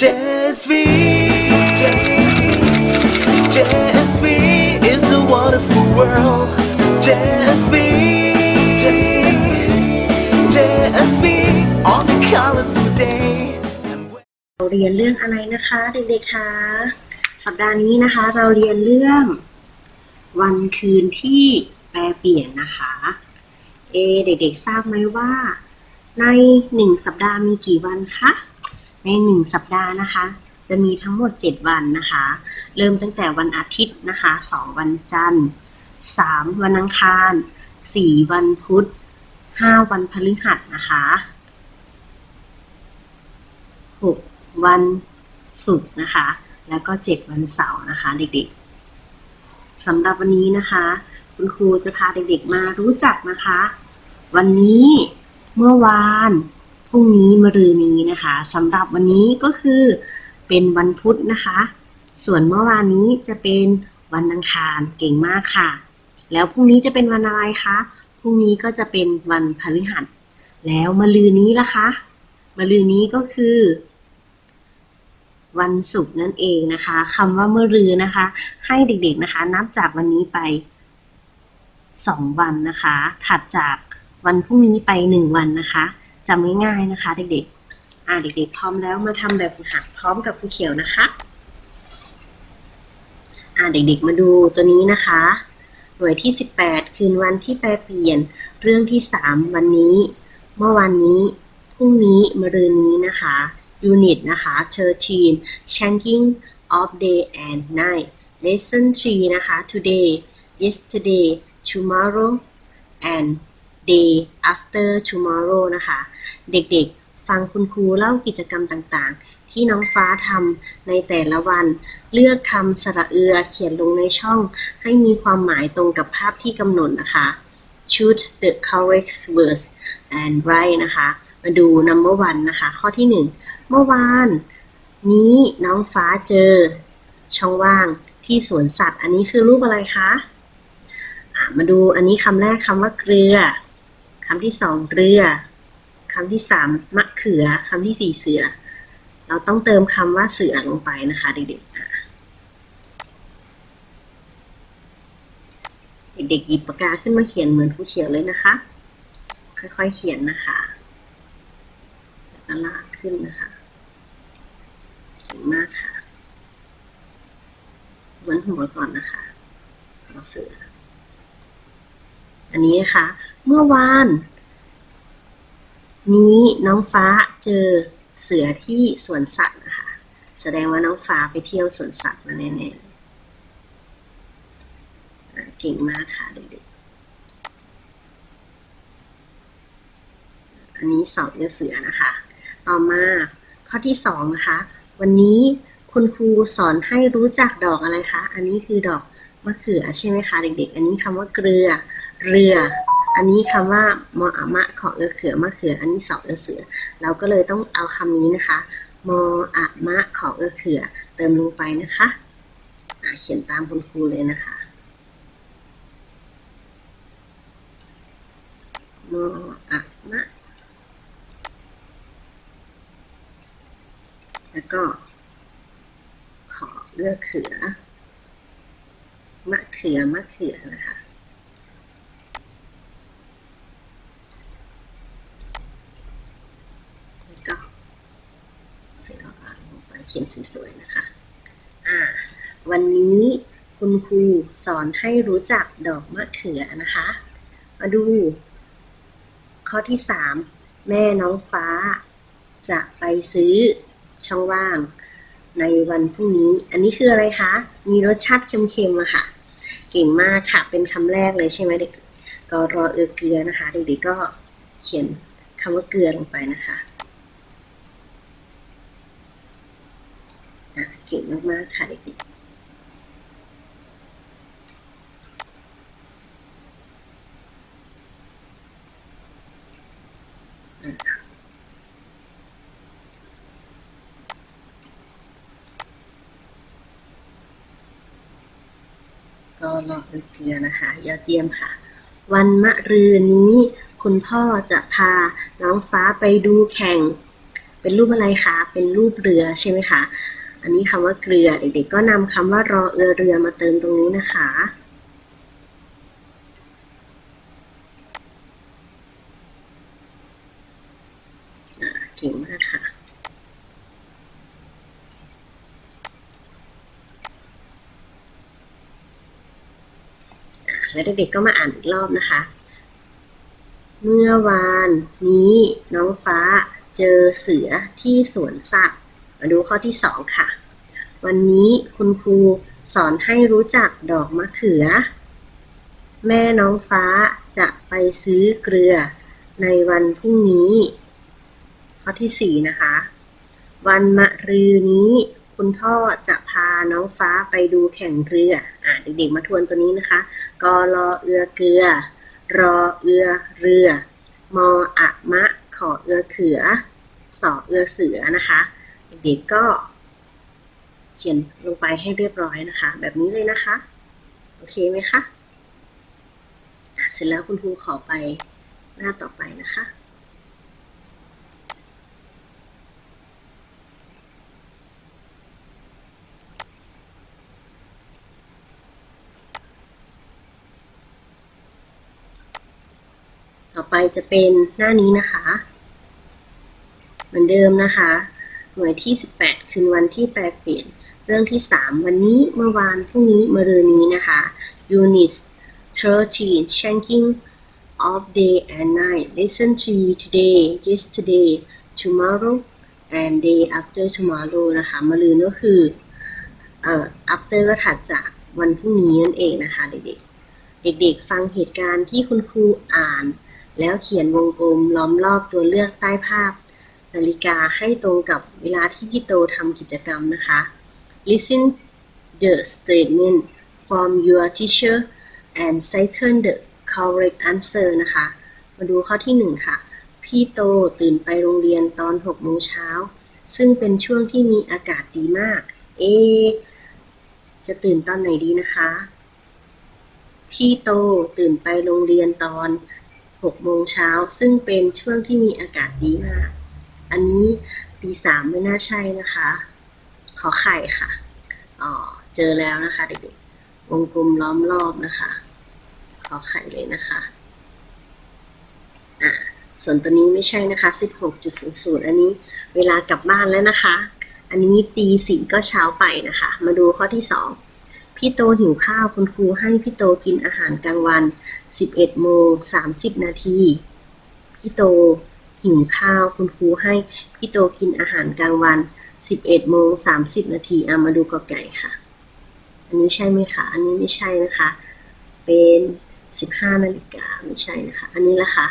JSV, JSV is a wonderful world. JSV, JSV on a colorful day. เราเรียนเรื่องอะไรนะคะเด็กๆคะสัปดาห์นี้นะคะ เราเรียนเรื่อง วันคืนที่แปรเปลี่ยนนะคะเอเด็กๆทราบไหมว่า ในหนึ่งสัปดาห์มีกี่วันคะ ในหนึ่งสัปดาห์นะคะ จะมีทั้งหมด 7 วันนะคะ เริ่มตั้งแต่วันอาทิตย์นะคะ 2 วันจันทร์ 3 วันอังคาร 4 วันพุธ 5 วันพฤหัสนะคะ 6 วันศุกร์นะคะ แล้วก็ 7 วันเสาร์นะคะ เด็กๆสำหรับวันนี้นะคะ คุณครูจะพาเด็กๆมารู้จักนะคะ วันนี้เมื่อวาน พรุ่งนี้มะรืนนี้นะคะสำหรับวันนี้ก็คือเป็นวันพุธนะคะ ส่วนเมื่อวานนี้จะเป็นวันอังคารเก่งมากค่ะ แล้วพรุ่งนี้จะเป็นวันอะไรคะพรุ่งนี้ก็จะเป็นวันพฤหัส แล้วมะรืนนี้ล่ะคะมะรืนนี้ก็คือวันศุกร์นั่นเองนะคะคำว่าเมื่อรือนะคะ ให้เด็กๆนะคะ นับจากวันนี้ไปสองวันนะคะ ถัดจากวันพรุ่งนี้ไปหนึ่งวันนะคะ จำง่ายๆนะคะ เด็กๆ อ่าเด็กๆ พร้อมแล้วมาทำแบบฝึกหัดพร้อมกับครูเขียวนะคะ อ่าเด็กๆ มาดูตัวนี้นะคะ หน่วยที่ 18 คืนวันที่แปรเปลี่ยน เรื่องที่ 3 วันนี้ เมื่อวันนี้ พรุ่งนี้มะรืนนี้นะคะ Unit นะคะ13 Changing of Day and Night Lesson 3 นะคะ Today Yesterday Tomorrow and Day After Tomorrow นะคะ เด็กๆ ฟังคุณครูเล่ากิจกรรมต่างๆ ที่น้องฟ้าทำในแต่ละวัน เลือกคำสระเอือเขียนลงในช่อง ให้มีความหมายตรงกับภาพที่กำหนดนะคะ choose the correct words and write นะคะ มาดู number one นะคะ ข้อที่หนึ่งเมื่อวาน นี้น้องฟ้าเจอ ช่องว่างที่สวนสัตว์ อันนี้คือรูปอะไรคะะมาดูอันนี้คำแรกคำว่าเกลือ คำที่สองเกลือคำที่สามมะเขือคำที่สี่เสือ เราต้องเติมคำว่าเสือลงไปนะคะเด็กๆเด็กๆหยิบปากกาขึ้นมาเขียนเหมือนครูเขียวเลยนะคะ ค่อยๆเขียนนะคะแล้วก็ลากขึ้นนะคะเก่งมากค่ะวนหัวก่อนนะคะสอเสือ อันนี้นะคะ เมื่อวาน นี้น้องฟ้าเจอเสือที่สวนสัตว์นะคะ แสดงว่าน้องฟ้าไปเที่ยวสวนสัตว์มาแน่ๆเลยเก่งมากค่ะเด็กๆ อันนี้สอบเนื้อเสือนะคะ ต่อมาข้อที่สองนะคะ วันนี้คุณครูสอนให้รู้จักดอกอะไรคะ อันนี้คือดอก มะเขือใช่ไหมคะเด็กๆ อันนี้คำว่าเกลือ เรือ อันนี้คำว่ามออะมะของเอือเขือมะเขือ อันนี้สอบเอือเสือ เราก็เลยต้องเอาคำนี้นะคะ มออะมะของเอือเขือ เติมลงไปนะคะเขียนตามคุณครูเลยนะคะมออะมะแล้วก็ขอเลือกเขือ มะเขือมะเขือนะคะแล้วก็เสืออ่านลงไปเขียนสวยๆนะคะอ่าวันนี้คุณครูสอนให้รู้จักดอกมะเขือนะคะ มาดู ข้อที่สามแม่น้องฟ้า จะไปซื้อช่องว่าง ในวันพรุ่งนี้ อันนี้คืออะไรคะ มีรสชาติเค็มๆอะค่ะ เก่งมากค่ะ เป็นคำแรกเลยใช่ไหมเด็กก็รอเออเกลือนะคะ เด็กๆก็เขียนคำว่าเกลือลงไปนะคะอะเก่งมากๆค่ะเด็กๆ ก็รอเออเกลือนะคะยอดเยี่ยมค่ะ วันมะรืนนี้ คุณพ่อจะพาน้องฟ้าไปดูแข่ง เป็นรูปอะไรคะ เป็นรูปเรือใช่ไหมคะ อันนี้คำว่าเกลือ เด็กๆก็นำคำว่ารอเอือเรือมาเติมตรงนี้นะคะ อ่าเก่งมากค่ะ อะ แล้วเด็กๆก็มาอ่านอีกรอบนะคะ เมื่อวานนี้น้องฟ้าเจอเสือที่สวนสัตว์ มาดูข้อที่สองค่ะ วันนี้คุณครูสอนให้รู้จักดอกมะเขือ แม่น้องฟ้าจะไปซื้อเกลือในวันพรุ่งนี้ ข้อที่สี่นะคะ วันมะรืนนี้คุณพ่อจะพาน้องฟ้าไปดูแข่งเรือ อ่าเด็กๆมาทวนตัวนี้นะคะ กอรอเอือเกลือ รอเอือเรือ มออะมะ ขอเอือเขือ สอเอือเสือนะคะ เด็กก็ เขียนลงไปให้เรียบร้อยนะคะ แบบนี้เลยนะคะ โอเคไหมคะ เสร็จแล้วคุณครูขอไปหน้าต่อไปนะคะ ไปจะเป็นหน้านี้นะคะ เหมือนเดิมนะคะ หน่วยที่ 18 คืนวันที่แปลเปลี่ยน เรื่องที่ 3 วันนี้เมื่อวานพรุ่งนี้มะรืนนี้นะคะ Unit 13 Changing of day and night Listen to today yesterday tomorrow and day after tomorrow นะคะมะรืนก็คือเอ่อ after ก็ถัดจากวันพรุ่งนี้นั่นเองนะคะเด็กๆ เด็กๆ ฟังเหตุการณ์ที่คุณครูอ่าน แล้วเขียนวงกลมล้อมรอบตัวเลือกใต้ภาพ นาฬิกาให้ตรงกับเวลาที่พี่โตทำกิจกรรมนะคะ Listen the statement from your teacher and cycle the correct answer นะคะ มาดูข้อที่หนึ่งค่ะ พี่โตตื่นไปโรงเรียนตอน6โมงเช้า ซึ่งเป็นช่วงที่มีอากาศดีมาก เอ จะตื่นตอนไหนดีนะคะ พี่โตตื่นไปโรงเรียนตอน 6โมงเช้า ซึ่งเป็นช่วงที่มีอากาศดีมาก อันนี้ตีสามไม่น่าใช่นะคะ ขอไข่ค่ะ อ๋อ เจอแล้วนะคะเด็กๆ วงกลมล้อมรอบนะคะ ขอไข่เลยนะคะ อ่า ส่วนตัวนี้ไม่ใช่นะคะ 16.00 อันนี้เวลากลับบ้านแล้วนะคะ อันนี้ตีสี่ก็เช้าไปนะคะ มาดูข้อที่สอง พี่โตหิวข้าวคุณครูให้พี่โตกินอาหารกลางวัน 11โมง30 นาที พี่โตหิวข้าวคุณครูให้พี่โตกินอาหารกลางวัน 11โมง30 นาทีเอะมาดูกอไก่ค่ะ อันนี้ใช่ไหมคะ อันนี้ไม่ใช่นะคะ เป็น 15นาฬิกาไม่ใช่นะคะ อันนี้ละคะ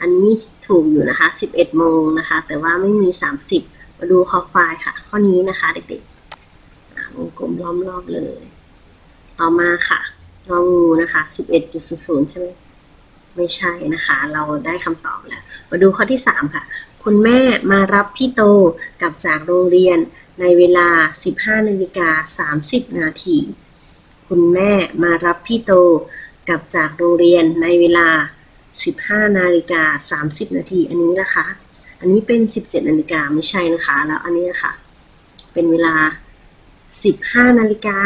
อันนี้ถูกอยู่นะคะ 11โมงนะคะ แต่ว่าไม่มี 30 มาดูคอควายค่ะ ข้อนี้นะคะเด็กๆ วงกลมล้อมรอบเลย ต่อมาค่ะงองูนะคะ11.00ใช่ไหมไม่ใช่นะคะ เราได้คำตอบแล้ว มาดูข้อที่3ค่ะ คุณแม่มารับพี่โตกลับจากโรงเรียนในเวลา 15นาฬิกา30 นาที คุณแม่มารับพี่โตกลับจากโรงเรียนในเวลา 15นาฬิกา30 นาที อันนี้นะคะ อันนี้เป็น 17นาฬิกาไม่ใช่นะคะ แล้วอันนี้นะคะ เป็นเวลา 15นาฬิกา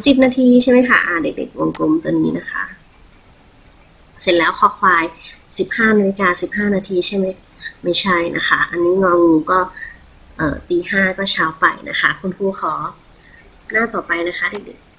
30 นาทีใช่ไหมคะอ่าเด็กๆวงกลมตัวนี้นะคะ เสร็จแล้วคอควาย 15นาฬิกา15 นาทีใช่ไหมไม่ใช่นะคะ อันนี้งองูก็ตีห้าก็เช้าไปนะคะ คุณครูขอหน้าต่อไปนะคะเด็กๆ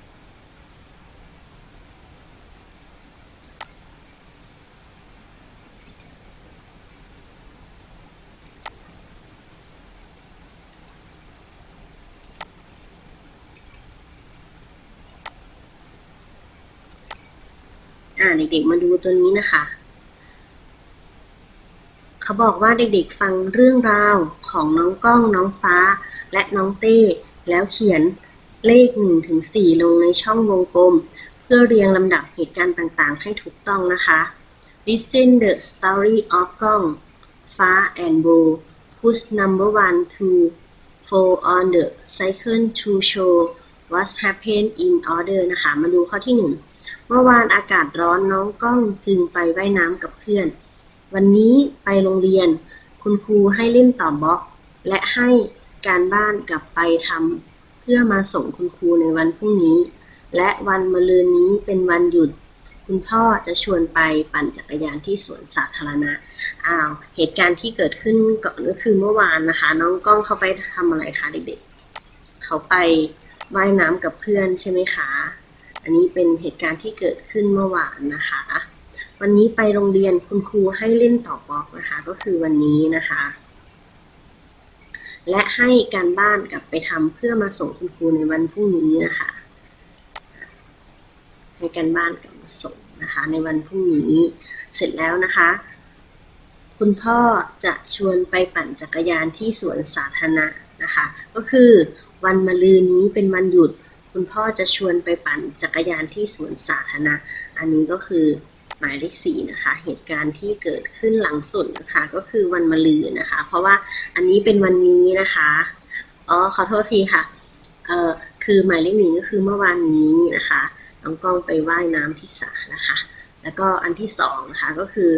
อ่าเด็กๆมาดูตัวนี้นะคะ เขาบอกว่าเด็กๆฟังเรื่องราวของน้องก้องน้องฟ้า และน้องเต้แล้วเขียนเลข1ถึง4ลงในช่องวงกลม เพื่อเรียงลำดับเหตุการณ์ต่างๆ ให้ถูกต้องนะคะ Listen the story of ก้องฟ้า and Bo whose number one to four on the cycle to show what happened in order นะคะ มาดูข้อที่ 1 เมื่อวานอากาศร้อนน้องก้องจึงไปว่ายน้ำกับเพื่อน วันนี้ไปโรงเรียน คุณครูให้เล่นต่อบล็อก และให้การบ้านกลับไปทำเพื่อมาส่งคุณครูในวันพรุ่งนี้ และวันมะรืนนี้เป็นวันหยุด คุณพ่อจะชวนไปปั่นจักรยานที่สวนสาธารณะอ้าวเหตุการณ์ที่เกิดขึ้นก่อนก็คือเมื่อวานนะคะ น้องก้องเขาไปทำอะไรคะเด็กๆ เขาไปว่ายน้ำกับเพื่อนใช่ไหมคะ อันนี้เป็นเหตุการณ์ที่เกิดขึ้นเมื่อวานนะคะ วันนี้ไปโรงเรียนคุณครูให้เล่นต่อบล็อกนะคะ ก็คือวันนี้นะคะ และให้การบ้านกลับไปทำเพื่อมาส่งคุณครูในวันพรุ่งนี้นะคะ ให้การบ้านกลับมาส่งนะคะ ในวันพรุ่งนี้ เสร็จแล้วนะคะ คุณพ่อจะชวนไปปั่นจักรยานที่สวนสาธารณะนะคะ ก็คือวันมะรืนนี้เป็นวันหยุด คุณพ่อจะชวนไปปั่นจักรยานที่สวนสาธารณะ อันนี้ก็คือหมายเลขสี่นะคะ เหตุการณ์ที่เกิดขึ้นหลังสุดนะคะ ก็คือวันมะรืนนะคะ เพราะว่าอันนี้เป็นวันนี้นะคะ อ๋อ ขอโทษทีค่ะ เอ่อ คือหมายเลขหนึ่งก็คือเมื่อวานนี้นะคะ น้องกล้องไปว่ายน้ำที่สระนะคะ แล้วก็อันที่สองนะคะก็คือ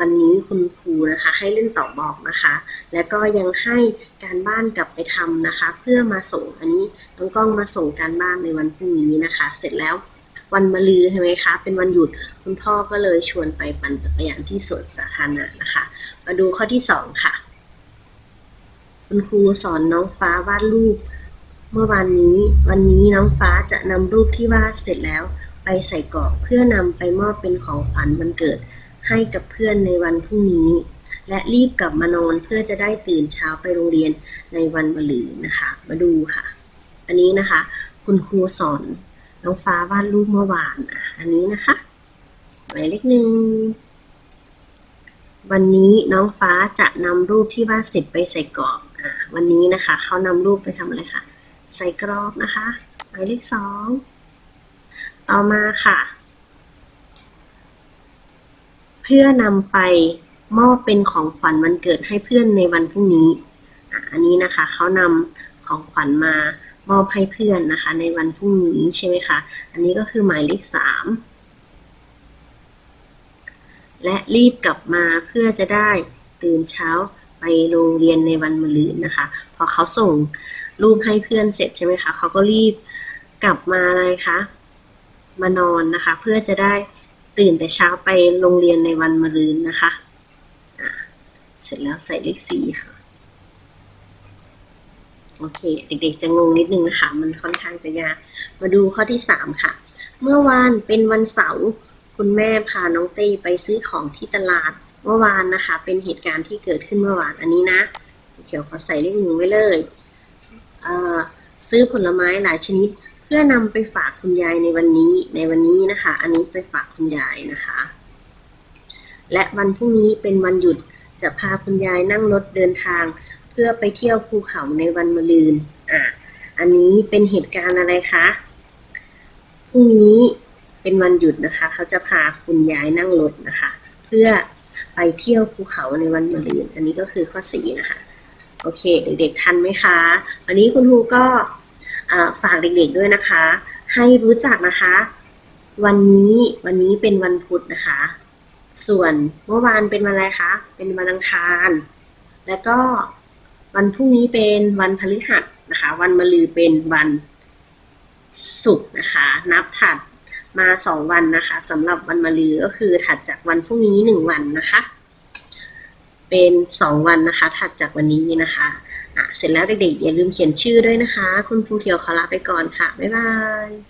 วันนี้คุณครูนะคะ ให้เล่นต่อบอกนะคะ แล้วก็ยังให้การบ้านกลับไปทำนะคะ เพื่อมาส่งอันนี้น้องกล้องมาส่งการบ้านในวันพรุ่งนี้นะคะ เสร็จแล้ววันมะรืนใช่ไหมคะ เป็นวันหยุดคุณพ่อก็เลยชวนไปปั่นจักรยานที่สวนสาธารณะนะคะ มาดูข้อที่สองค่ะ คุณครูสอนน้องฟ้าวาดรูป เมื่อวานนี้ วันนี้น้องฟ้าจะนำรูปที่วาดเสร็จแล้ว ไปใส่กรอบเพื่อนำไปมอบเป็นของขวัญวันเกิด ให้กับเพื่อนในวันพรุ่งนี้ และรีบกลับมานอนเพื่อจะได้ตื่นเช้าไปโรงเรียนในวันมะรืนนะคะ มาดูค่ะ อันนี้นะคะ คุณครูสอนน้องฟ้าวาดรูปเมื่อวานอะอันนี้นะคะหมายเลขหนึ่งวันนี้น้องฟ้าจะนำรูปที่วาดเสร็จไปใส่กรอบอะวันนี้นะคะเขานำรูปไปทำอะไรคะใส่กรอบนะคะหมายเลขสองต่อมาค่ะ พื่อนำไปมอบเป็นของขวัญวันเกิดให้เพื่อนในวันพรุ่งนี้อะอันนี้นะคะเขานำของขวัญมามอบให้เพื่อนนะคะ ในวันพรุ่งนี้ใช่ไหมคะ อันนี้ก็คือหมายเลขสามและรีบกลับมาเพื่อจะได้ตื่นเช้าไปโรงเรียนในวันมะรืนนะคะ พอเขาส่งรูปให้เพื่อนเสร็จใช่ไหมคะเขาก็รีบกลับมาอะไรคะมานอนนะคะ เพื่อจะได้ ตื่นแต่เช้าไปโรงเรียนในวันมะรืนนะคะเสร็จแล้วใส่เลขสี่ค่ะ โอเค เด็กๆจะงงนิดนึงนะคะ มันค่อนข้างจะยาก มาดูข้อที่สามค่ะ เมื่อวานเป็นวันเสาร์คุณแม่พาน้องเต้ไปซื้อของที่ตลาดเมื่อวานนะคะ เป็นเหตุการณ์ที่เกิดขึ้นเมื่อวานอันนี้นะ เขียวขอใส่เลขหนึ่งไว้เลยเซื้อผลไม้หลายชนิด พื่อนำไปฝากคุณยายในวันนี้ในวันนี้นะคะ อันนี้ไปฝากคุณยายนะคะ และวันพรุ่งนี้เป็นวันหยุดจะพาคุณยายนั่งรถเดินทาง เพื่อไปเที่ยวภูเขาในวันมะรืนอะอันนี้เป็นเหตุการณ์อะไรคะพรุ่งนี้เป็นวันหยุดนะคะ เขาจะพาคุณยายนั่งรถนะคะ เพื่อไปเที่ยวภูเขาในวันมะรืน อันนี้ก็คือข้อสีนะคะ โอเค เด็กๆทันไหมคะวันนี้คุณครูก็ ฝากเด็กๆด้วยนะคะ ให้รู้จักนะคะ วันนี้วันนี้เป็นวันพุธนะคะ ส่วนเมื่อวานเป็นวันอะไรคะ เป็นวันอังคาร แล้วก็วันพรุ่งนี้เป็นวันพฤหัสนะคะ วันมะรืนเป็นวันศุกร์นะคะ นับถัดมาสองวันนะคะสำหรับวันมะรืนก็คือถัดจากวันพรุ่งนี้หนึ่งวันนะคะ เป็นสองวันนะคะ ถัดจากวันนี้นะคะ เสร็จแล้วเด็กๆอย่าลืมเขียนชื่อด้วยนะคะ คุณครูเขียวขอลาไปก่อนค่ะ บ๊ายบาย